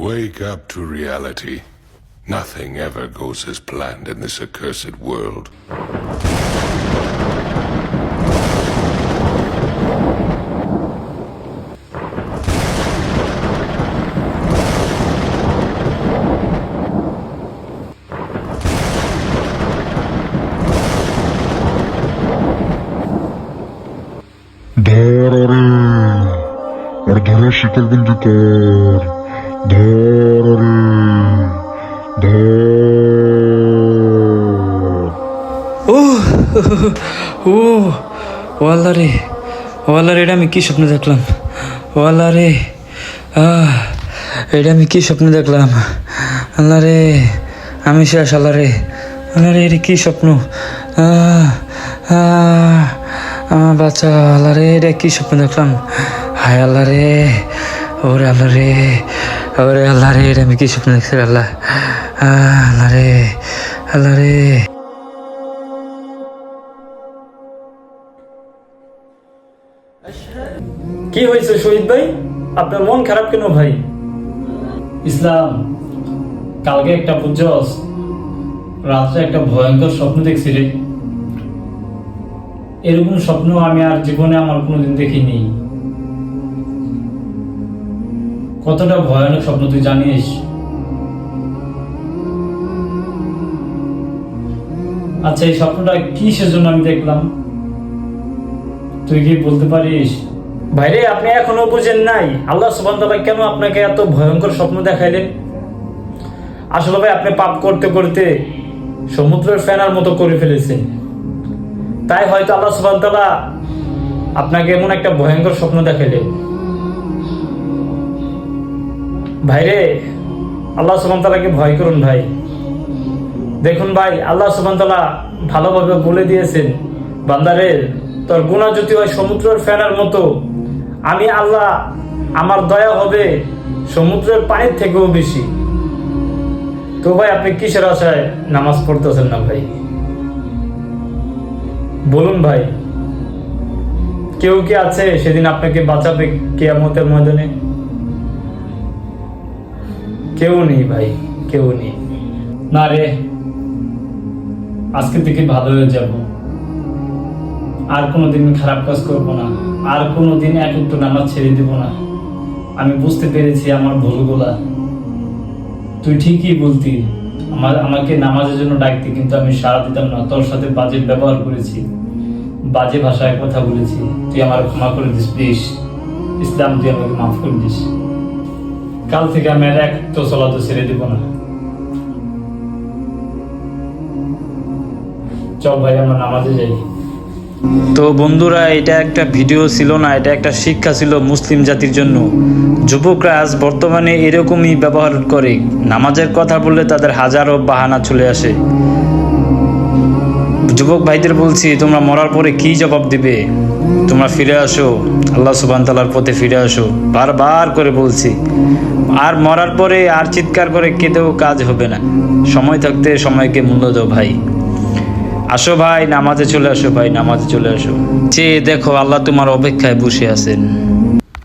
Wake up to reality. Nothing ever goes as planned in this accursed world. Dar are! Mă dorește călbândutor! বিন্দু তোর ধর। আরে ধর ও ও ও আল্লাহ রে ও আল্লাহ রে, এটা আমি কি স্বপ্ন দেখলাম? ও আল্লাহ রে এটা আমি কি স্বপ্ন দেখলাম? আল্লাহ রে, আমি শেষ, আল্লাহ রে। আল্লাহ রে, এটা কি স্বপ্ন? আমার বাচ্চা, আল্লাহ রে, এটা কি স্বপ্ন দেখলাম? হায় আল্লাহ রে ওরে আল্লাহ রে ওরে আল্লাহ রে এটা আমি কি স্বপ্ন দেখছি আল্লাহ? আল্লাহ রে আল্লাহ রে। কি হয়েছে শহীদ ভাই? আপনার মন খারাপ কেন ভাই? ইসলাম কালকে একটা বুঝছস? রাত্রে একটা ভয়ঙ্কর স্বপ্ন দেখছি রে। এরকম স্বপ্ন আমি আর জীবনে আমার কোনোদিন দেখিনি। কতটা ভয়ানক স্বপ্ন তুই জানিস? আচ্ছা এই স্বপ্নটা কিসের জন্য আমি দেখলাম? তুই কি বলতে পারিস? ভাইরে, আপনি এখনও বুঝেন নাই। আল্লাহ সুবান কেন আপনাকে এত ভয়ঙ্কর স্বপ্ন দেখাইলেন? আসলে ভাই, আপনি পাপ করতে করতে সমুদ্রের ফেনার মতো করে ফেলেছেন। তাই হয়তো আল্লাহ সুবান আপনাকে এমন একটা ভয়ঙ্কর স্বপ্ন দেখাইলেন। ভাইরে, আল্লাহ সুবান তালাকে ভয় করুন ভাই। দেখুন ভাই, আল্লাহ সুবান তালা ভালোভাবে বলে দিয়েছেন, বান্দারে, তোর গুণা যদি হয় সমুদ্রের ফেনার মতো। আমি আল্লাহ, আমার দয়া হবে সমুদ্রের পানির থেকেও বেশি। তো ভাই, আপনি কিসের আশায় নামাজ পড়তেছেন না ভাই? বলুন ভাই, কেউ কি আছে সেদিন আপনাকে বাঁচাবে কেয়ামতের ময়দানে? কেউ নেই ভাই, কেউ নেই। না রে, আজকে থেকে ভালো হয়ে যাব। আর কোনোদিন খারাপ কাজ করব না। আর কোনোদিন এক উত্তর নামাজ ছেড়ে দেব না। আমি বুঝতে পেরেছি আমার ভুলগুলা। তুই ঠিকই বলতি, আমার, আমাকে নামাজের জন্য ডাকতি, কিন্তু আমি সাড়া দিতাম না। তোর সাথে বাজে ব্যবহার করেছি, বাজে ভাষায় কথা বলেছি। তুই আমার ক্ষমা করে দিস, প্লিজ। ইসলাম, তুই আমাকে মাফ করে দিস। কাল থেকে আমি এক তো চলা তো ছেড়ে দিব না। চল ভাই, আমরা নামাজে যাই। তো বন্ধুরা, এটা একটা ভিডিও ছিল না, এটা একটা শিক্ষা ছিল মুসলিম জাতির জন্য। যুবকরা আজ বর্তমানে এরকমই ব্যবহার করে। নামাজের কথা বললে তাদের হাজারো বাহানা চলে আসে। যুবক ভাইদের বলছি, তোমরা মরার পরে কি জবাব দিবে? তোমরা ফিরে আসো। আল্লাহ সুবান তালার পথে ফিরে আসো। বারবার করে বলছি, আর মরার পরে আর চিৎকার করে কেঁদেও কাজ হবে না। সময় থাকতে সময়কে মূল্য দাও ভাই। আসো ভাই, নামাজে চলে আসো ভাই, নামাজে চলে আসো। চেয়ে দেখো আল্লাহ তোমার অপেক্ষায় বসে আছেন।